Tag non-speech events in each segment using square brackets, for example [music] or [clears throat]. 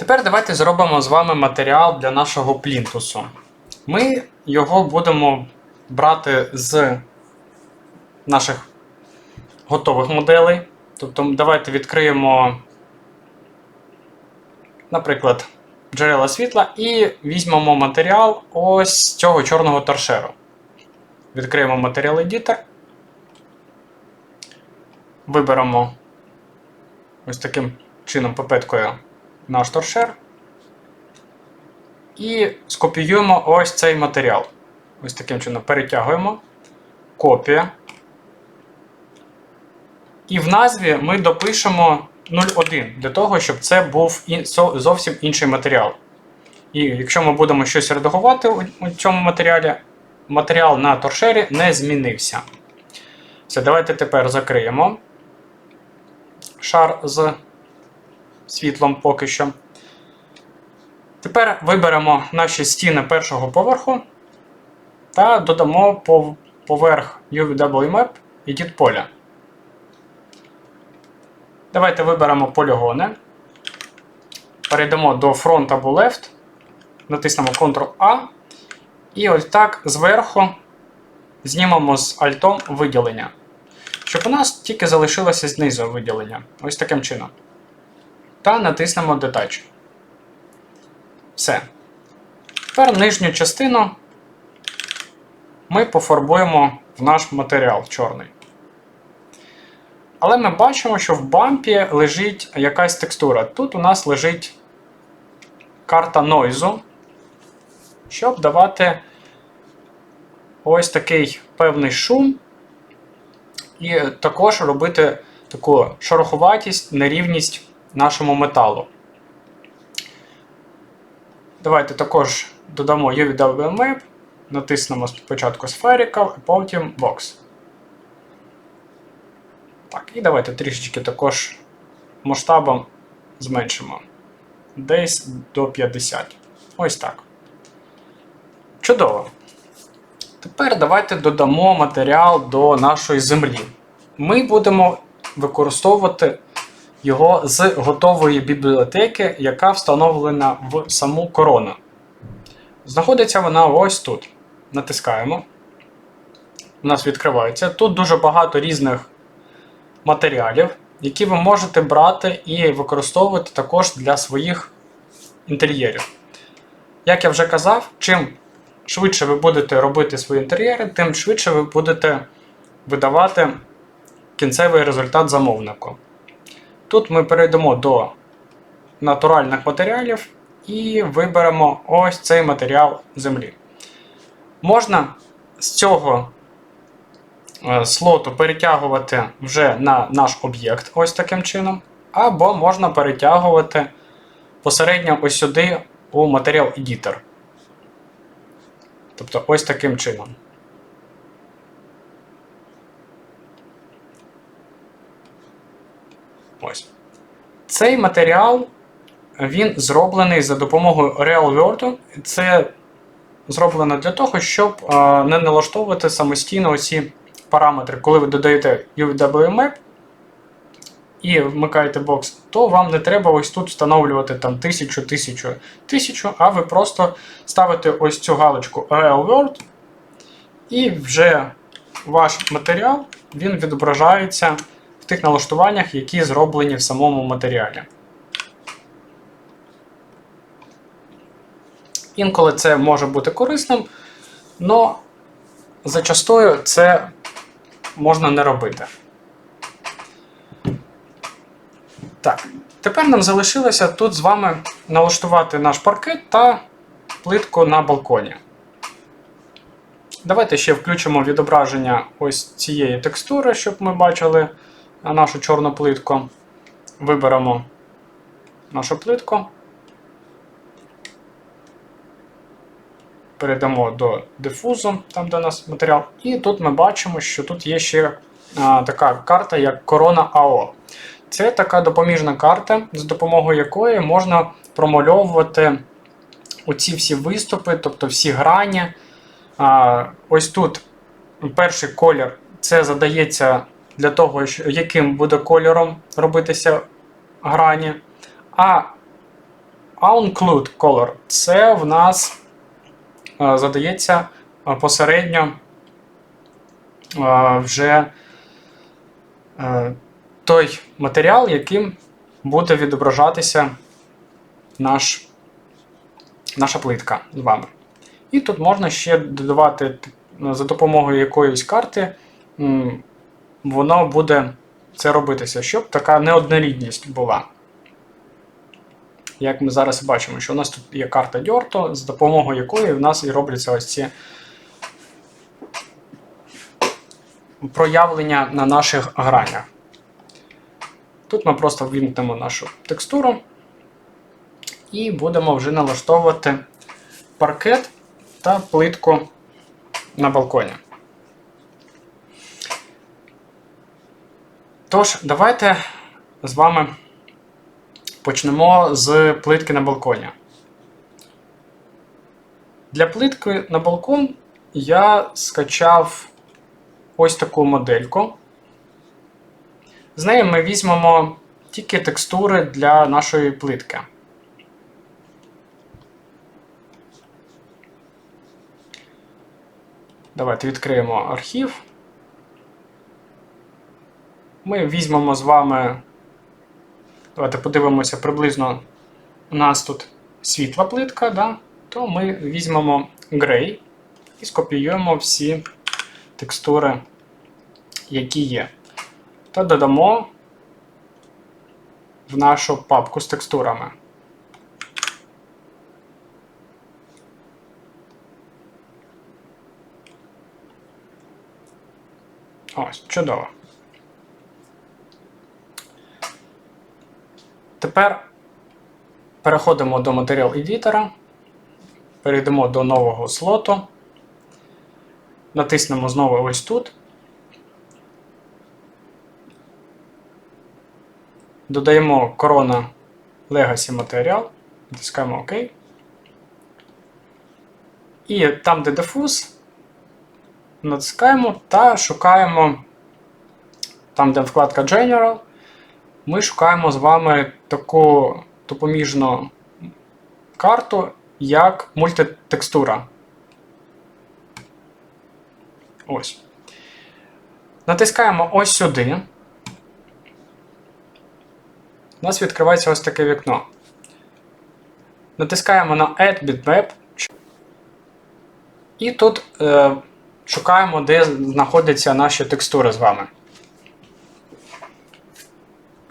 Тепер давайте зробимо з вами матеріал для нашого плінтусу. Ми його будемо брати з наших готових моделей. Тобто, давайте відкриємо, наприклад, джерела світла і візьмемо матеріал ось з цього чорного торшеру. Відкриємо матеріал Editor. Виберемо ось таким чином пипеткою наш торшер. І скопіюємо ось цей матеріал. Ось таким чином перетягуємо. Копія. І в назві ми допишемо 01 для того, щоб це був зовсім інший матеріал. І якщо ми будемо щось редагувати у цьому матеріалі, матеріал на торшері не змінився. Все, давайте тепер закриємо шар з світлом поки що. Тепер виберемо наші стіни першого поверху та додамо пов- поверх UVW Map Edit поля. Давайте виберемо полігони. Перейдемо до Front або Left, натиснемо Ctrl-A. І ось так зверху знімемо з альтом виділення. Щоб у нас тільки залишилося знизу виділення. Ось таким чином. Та натиснемо Detach. Все. Тепер нижню частину ми пофарбуємо в наш матеріал чорний. Але ми бачимо, що в бампі лежить якась текстура. Тут у нас лежить карта нойзу, щоб давати ось такий певний шум, і також робити таку шороховатість, нерівність нашому металу. Давайте також додамо UVW Map, натиснемо спочатку Spherical, а потім Box. Так, і давайте трішечки також масштабом зменшимо. Десь до 50. Ось так. Чудово. Тепер давайте додамо матеріал до нашої землі. Ми будемо використовувати його з готової бібліотеки, яка встановлена в саму корону. Знаходиться вона ось тут. Натискаємо. У нас відкривається. Тут дуже багато різних матеріалів, які ви можете брати і використовувати також для своїх інтер'єрів. Як я вже казав, чим швидше ви будете робити свої інтер'єри, тим швидше ви будете видавати кінцевий результат замовнику. Тут ми перейдемо до натуральних матеріалів і виберемо ось цей матеріал землі. Можна з цього е, слоту перетягувати вже на наш об'єкт, ось таким чином, або можна перетягувати посередньо ось сюди у матеріал Editor. Тобто ось таким чином. Ось. Цей матеріал він зроблений за допомогою RealWorld. Це зроблено для того, щоб не налаштовувати самостійно ці параметри. Коли ви додаєте UWMap і вмикаєте бокс, то вам не треба ось тут встановлювати там тисячу, тисячу, тисячу, а ви просто ставите ось цю галочку RealWorld, і вже ваш матеріал він відображається тих налаштуваннях, які зроблені в самому матеріалі. Інколи це може бути корисним, але зачастую це можна не робити. Так, тепер нам залишилося тут з вами налаштувати наш паркет та плитку на балконі. Давайте ще включимо відображення ось цієї текстури, щоб ми бачили нашу чорну плитку. Виберемо нашу плитку. Перейдемо до дифузу, там де у нас матеріал. І тут ми бачимо, що тут є ще а, така карта, як Корона АО. Це така допоміжна карта, з допомогою якої можна промальовувати оці всі виступи, тобто всі грані. А, ось тут перший колір це задається для того, яким буде кольором робитися грані. А OnClude Color це в нас е, задається е, посередньо е, вже той матеріал, яким буде відображатися наш, наша плитка з вами. І тут можна ще додавати за допомогою якоїсь карти, воно буде це робитися, щоб така неоднорідність була. Як ми зараз бачимо, що у нас тут є карта Дьорто, з допомогою якої в нас і робляться ось ці проявлення на наших гранях. Тут ми просто ввімкнемо нашу текстуру і будемо вже налаштовувати паркет та плитку на балконі. Тож, давайте з вами почнемо з плитки на балконі. Для плитки на балкон я скачав ось таку модельку. З нею ми візьмемо тільки текстури для нашої плитки. Давайте відкриємо архів. Ми візьмемо з вами. Давайте подивимося приблизно у нас тут світла плитка, да? то ми візьмемо грей і скопіюємо всі текстури, які є. Та додамо в нашу папку з текстурами. Ось, чудово. Тепер переходимо до матеріал едітора, перейдемо до нового слоту, натиснемо знову ось тут. Додаємо корона Legacy матеріал, натискаємо ОК. І там, де дифуз, натискаємо та шукаємо, там, де вкладка General, ми шукаємо з вами таку допоміжну карту, як мультитекстура. Ось. Натискаємо ось сюди. У нас відкривається ось таке вікно. Натискаємо на Add Bitmap. І тут е, шукаємо, де знаходяться наші текстури з вами.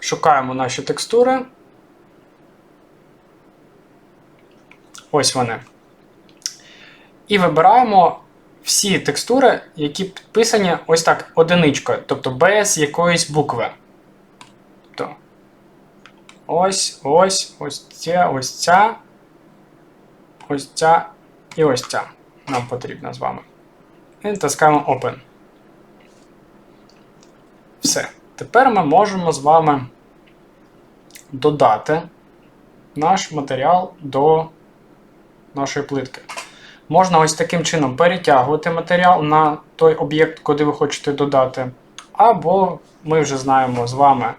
Шукаємо наші текстури. Ось вони. І вибираємо всі текстури, які підписані ось так одиничкою, тобто без якоїсь букви. Тобто ось, ось, ось ця, ось ця, ось ця і ось ця. Нам потрібна з вами. І натискаємо Open. Все. Тепер ми можемо з вами додати наш матеріал до нашої плитки. Можна ось таким чином перетягувати матеріал на той об'єкт, куди ви хочете додати. Або ми вже знаємо з вами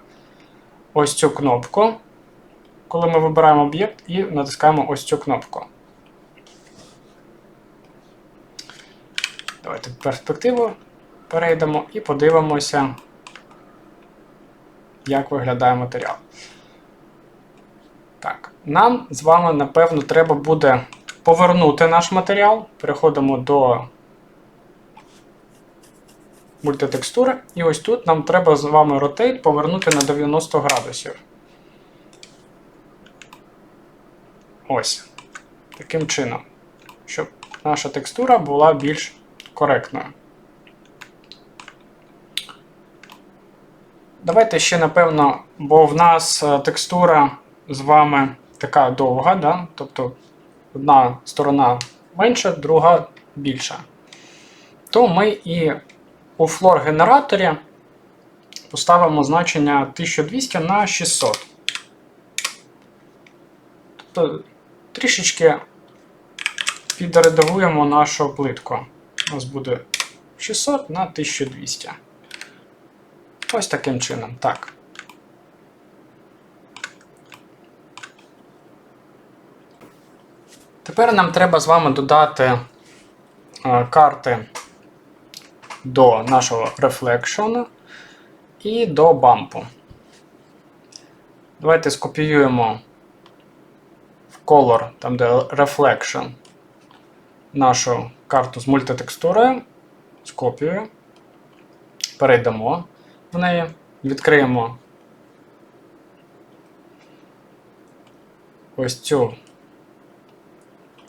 ось цю кнопку, коли ми вибираємо об'єкт і натискаємо ось цю кнопку. Давайте в перспективу перейдемо і подивимося, як виглядає матеріал. Так, нам з вами, напевно, треба буде повернути наш матеріал. Переходимо до мультитекстури. І ось тут нам треба з вами Rotate повернути на 90 градусів. Ось. Таким чином, щоб наша текстура була більш коректною. Давайте ще, напевно, бо в нас е, текстура з вами така довга, да? тобто одна сторона менша, друга більша. То ми і у флор-генераторі поставимо значення 1200 на 600. Тобто трішечки підредагуємо нашу плитку. У нас буде 600 на 1200. Ось таким чином. Так. Тепер нам треба з вами додати е, карти до нашого Reflection і до бампу. Давайте скопіюємо в Color, там де Reflection, нашу карту з мультитекстурою. Скопіюю. Перейдемо в неї, відкриємо ось цю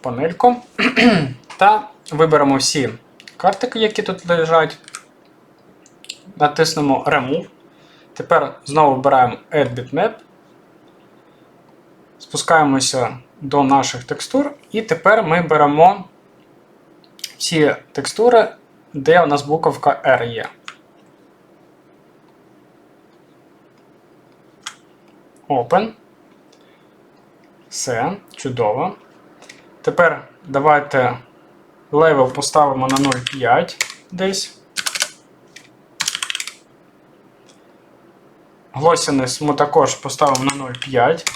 панельку [clears throat] та виберемо всі картики, які тут лежать. Натиснемо Remove. Тепер знову вибираємо Add Bitmap. Спускаємося до наших текстур, і тепер ми беремо всі текстури, де у нас буковка R є. Open. Все, чудово. Тепер давайте левел поставимо на 0,5 десь. Glossiness ми також поставимо на 0,5.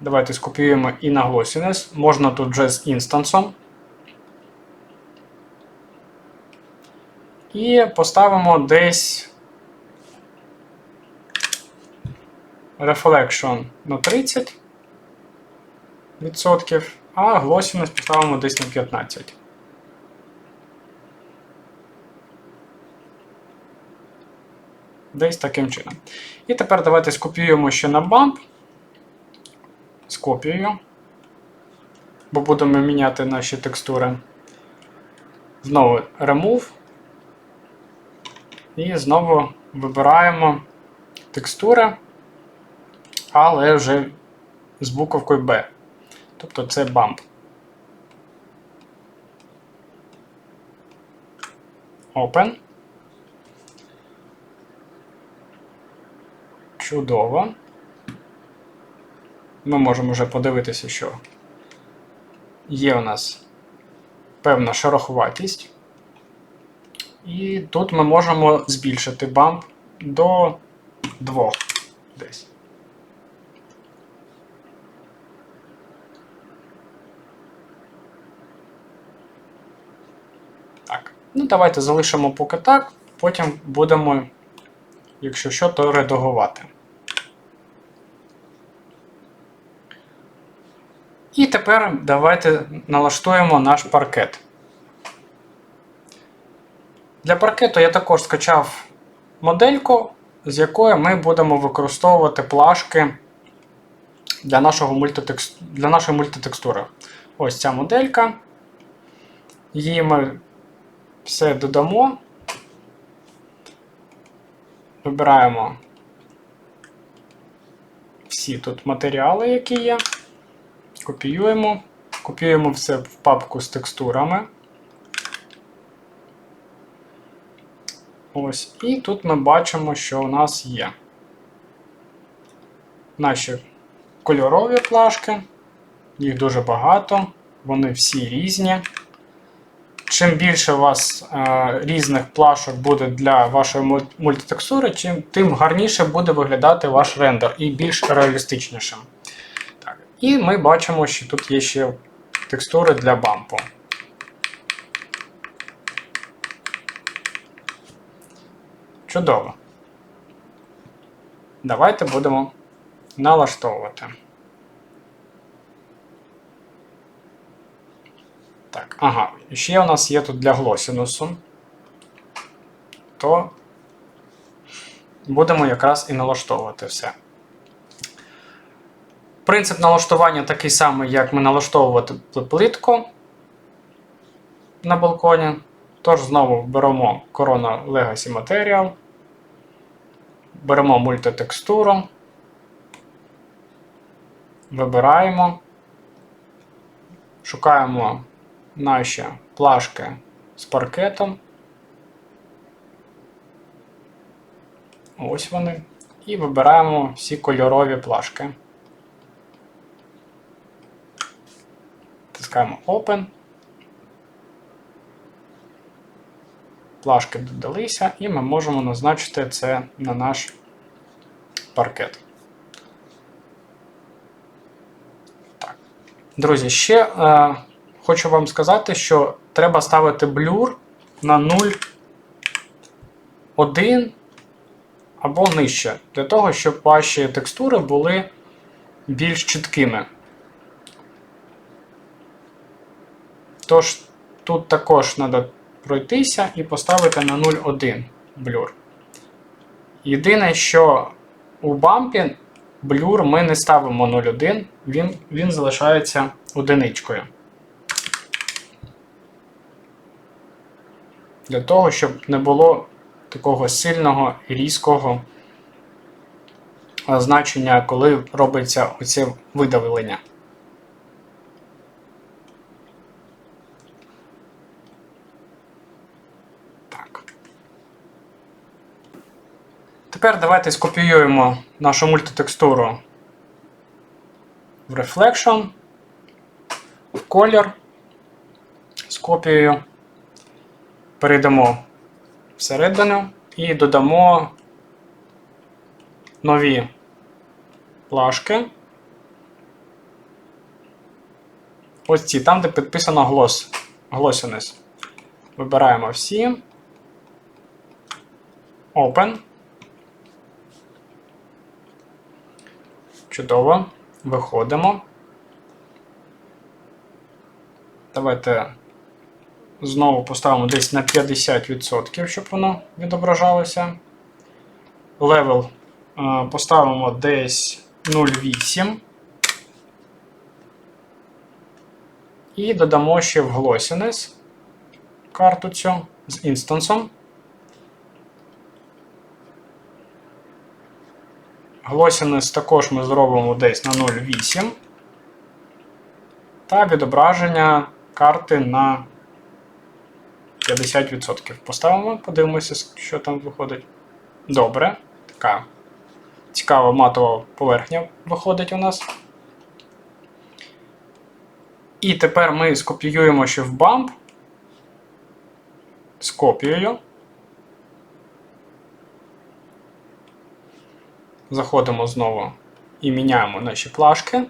Давайте скопіюємо і на Glossiness. Можна тут вже з інстансом. І поставимо десь Reflection на 30%, а Glossiness поставимо десь на 15%. Десь таким чином. І тепер давайте скопіюємо ще на bump. Скопіюю. Бо будемо міняти наші текстури. Знову Remove. І знову вибираємо текстури, але вже з буковкою B. Тобто це bump. Open. Чудово. Ми можемо вже подивитися, що є у нас певна шероховатість. І тут ми можемо збільшити бамп до 2 десь. Ну, давайте залишимо поки так, потім будемо, якщо що, то редагувати. І тепер давайте налаштуємо наш паркет. Для паркету я також скачав модельку, з якою ми будемо використовувати плашки для, нашого мультитекст... для нашої мультитекстури. Ось ця моделька. Її ми все додамо. Вибираємо всі тут матеріали, які є. Копіюємо. Копіюємо все в папку з текстурами. Ось, і тут ми бачимо, що у нас є наші кольорові плашки, їх дуже багато, вони всі різні. Чим більше у вас е, різних плашок буде для вашої мультитекстури, тим гарніше буде виглядати ваш рендер і більш реалістичнішим. Так. І ми бачимо, що тут є ще текстури для бампу. Чудово. Давайте будемо налаштовувати. Так, ага, ще у нас є тут для глосінусу. То будемо якраз і налаштовувати все. Принцип налаштування такий самий, як ми налаштовувати плитку на балконі. Тож знову беремо Corona Legacy Material, беремо мультитекстуру, вибираємо, шукаємо наші плашки з паркетом. Ось вони. І вибираємо всі кольорові плашки. Тискаємо Open. плашки додалися, і ми можемо назначити це на наш паркет. Так. Друзі, ще е, хочу вам сказати, що треба ставити блюр на 0,1 або нижче, для того, щоб ваші текстури були більш чіткими. Тож, тут також треба пройтися і поставити на 0,1 блюр. Єдине, що у бампі блюр ми не ставимо 0,1, він, він залишається одиничкою. Для того, щоб не було такого сильного різкого значення, коли робиться оце видавлення. Так. Тепер давайте скопіюємо нашу мультитекстуру в Reflection, в колір з копією. Перейдемо всередину і додамо нові плашки. Ось ці, там, де підписано глос, Glossiness. Вибираємо всі. Open. Чудово. Виходимо. Давайте знову поставимо десь на 50%, щоб воно відображалося. Левел е, поставимо десь 0,8. І додамо ще в Glossiness карту цю з інстансом. Glossiness також ми зробимо десь на 0,8. Та відображення карти на 50%. Поставимо, подивимося, що там виходить. Добре. Така цікава матова поверхня виходить у нас. І тепер ми скопіюємо ще в бамп з Заходимо знову і міняємо наші плашки.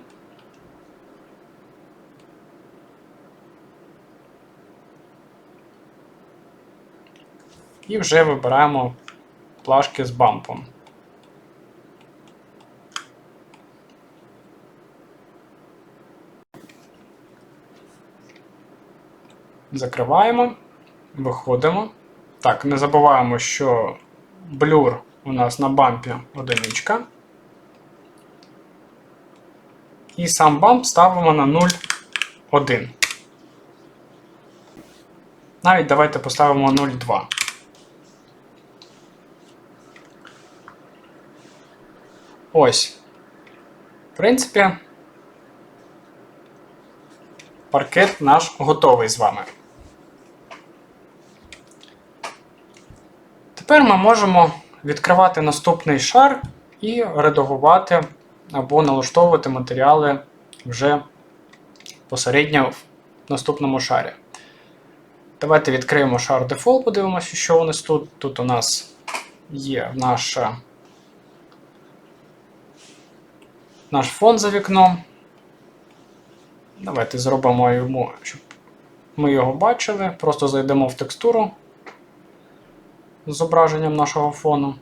І вже вибираємо плашки з бампом. Закриваємо, виходимо. Так, не забуваємо, що блюр у нас на бампі одиничка. І сам бамп ставимо на 0,1. Навіть давайте поставимо 0,2. Ось. В принципі, паркет наш готовий з вами. Тепер ми можемо відкривати наступний шар і редагувати або налаштовувати матеріали вже посередньо в наступному шарі. Давайте відкриємо шар Default, подивимося, що у нас тут. Тут у нас є наша, наш фон за вікном. Давайте зробимо йому, щоб ми його бачили. Просто зайдемо в текстуру зображенням нашого фону.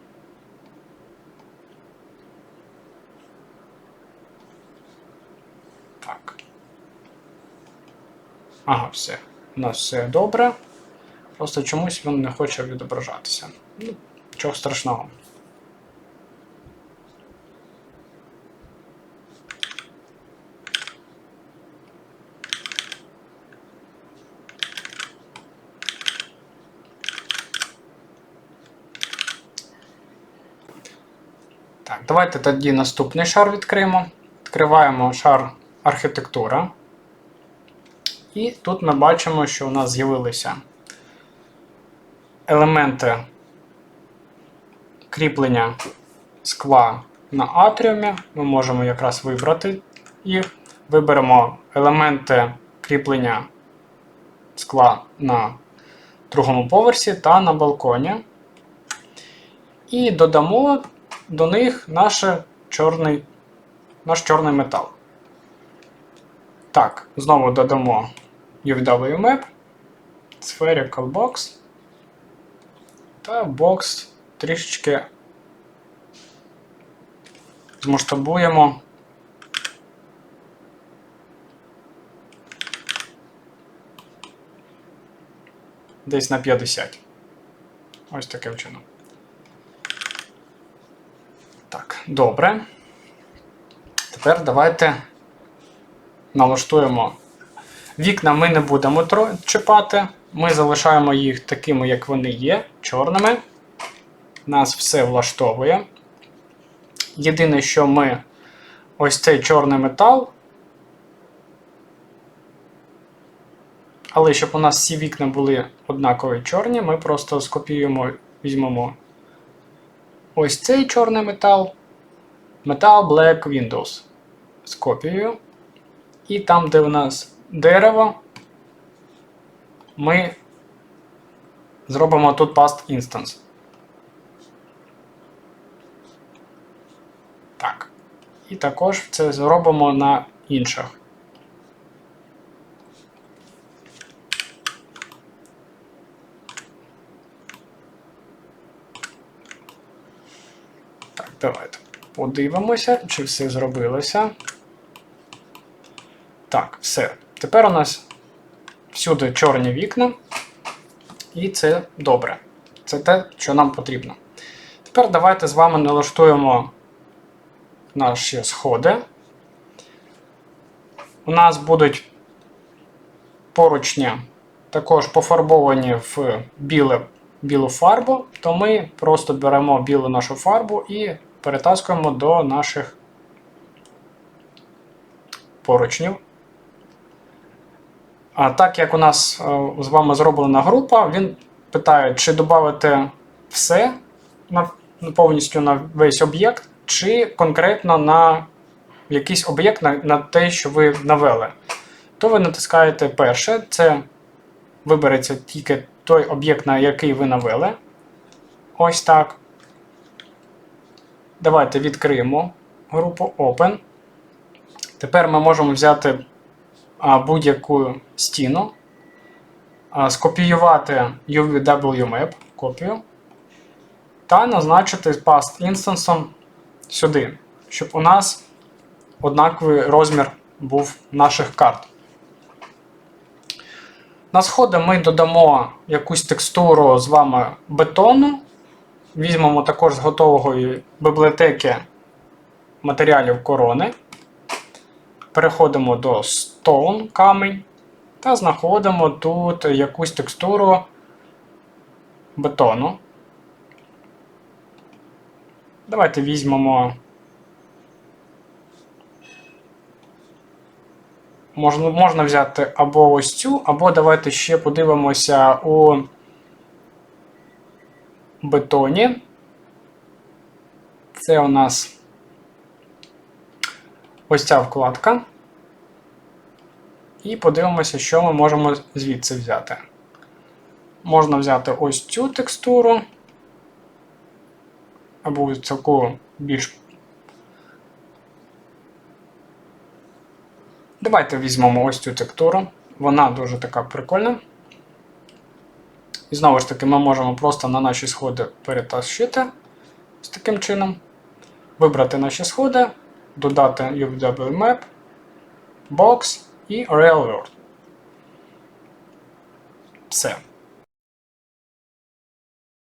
Так. Ага, все. У нас все добре. Просто чомусь він не хоче відображатися. Ну, Нічого страшного. Так, давайте тоді наступний шар відкриємо. Відкриваємо шар архітектура. І тут ми бачимо, що у нас з'явилися елементи кріплення скла на атріумі. Ми можемо якраз вибрати їх. Виберемо елементи кріплення скла на другому поверсі та на балконі. І додамо до них наш чорний, наш чорний метал. Так, знову додамо UW Map, Spherical Box та бокс трішечки змасштабуємо. Десь на 50. Ось таким чином. Так, добре. Тепер давайте налаштуємо. Вікна ми не будемо чіпати. Ми залишаємо їх такими, як вони є, чорними. Нас все влаштовує. Єдине, що ми ось цей чорний метал. Але щоб у нас всі вікна були однакові чорні, ми просто скопіюємо, візьмемо ось цей чорний метал. Metal Black Windows. Скопіюю. І там, де у нас дерево, ми зробимо тут past instance. Так. І також це зробимо на інших. Так, давайте подивимося, чи все зробилося. Так, все. Тепер у нас всюди чорні вікна. І це добре. Це те, що нам потрібно. Тепер давайте з вами налаштуємо наші сходи. У нас будуть поручні також пофарбовані в біле, білу фарбу, то ми просто беремо білу нашу фарбу і перетаскуємо до наших поручнів. А так як у нас е, з вами зроблена група, він питає, чи додати все на, повністю на весь об'єкт, чи конкретно на якийсь об'єкт на, на те, що ви навели. То ви натискаєте перше, це вибереться тільки той об'єкт, на який ви навели. Ось так. Давайте відкриємо групу Open. Тепер ми можемо взяти будь-яку стіну, скопіювати UVW-map, копію, та назначити past інстансом сюди, щоб у нас однаковий розмір був наших карт. На сходи ми додамо якусь текстуру з вами бетону. Візьмемо також з готової бібліотеки матеріалів корони. Переходимо до Stone камінь та знаходимо тут якусь текстуру бетону. Давайте візьмемо. Можна можна взяти або ось цю, або давайте ще подивимося у бетоні. Це у нас ось ця вкладка. І подивимося, що ми можемо звідси взяти. Можна взяти ось цю текстуру, або таку більш. Давайте візьмемо ось цю текстуру. Вона дуже така прикольна. І знову ж таки, ми можемо просто на наші сходи перетащити з таким чином. Вибрати наші сходи, додати UW Map, Box і Real World. Все.